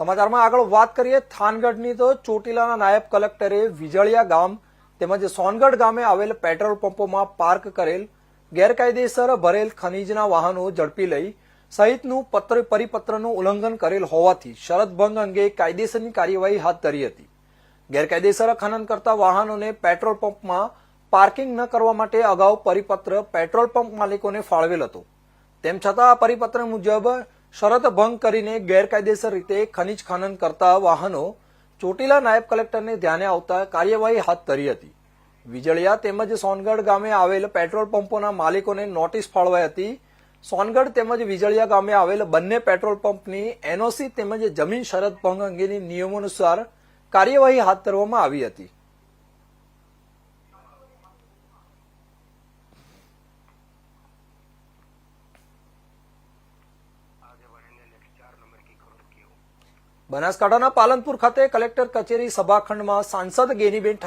સમાચારમાં આગળ વાત કરીએ. થાનગઢની તો ચોટીલાના નાયબ કલેક્ટરે વિજળિયા ગામ તેમજ સોનગઢ ગામે આવેલ પેટ્રોલ પંપોમાં પાર્ક કરેલ ગેરકાયદેસર ભરેલ ખનીજના વાહનો ઝડપી લઈ સહિતનું પત્ર પરિપત્રનું ઉલ્લંઘન કરેલ હોવાથી શરતભંગ અંગે કાયદેસરની કાર્યવાહી હાથ ધરી હતી. ગેરકાયદેસર ખનન કરતા વાહનોને પેટ્રોલ પંપમાં પાર્કિંગ ન કરવા માટે અગાઉ પરિપત્ર પેટ્રોલ પંપ માલિકોને ફાળવેલ હતો. તેમ છતાં આ પરિપત્ર મુજબ શરત ભંગ કરીને ગેરકાયદેસર રીતે ખનીજ ખનન કરતા વાહનો ચોટીલા નાયબ કલેક્ટરને ધ્યાને આવતા કાર્યવાહી હાથ ધરી હતી. વિજળિયા તેમજ સોનગઢ ગામે આવેલ પેટ્રોલ પંપોના માલિકોને નોટિસ ફાળવાઈ હતી. સોનગઢ તેમજ વિજળિયા ગામે આવેલ બંને પેટ્રોલ પંપની એનઓસી તેમજ જમીન શરત ભંગ અંગેની નિયમો અનુસાર કાર્યવાહી હાથ ધરવામાં આવી હતી. બનાસકાંઠાના પાલનપુર ખાતે કલેક્ટર કચેરી સભાખંડમાં સાંસદ ગેનીબેન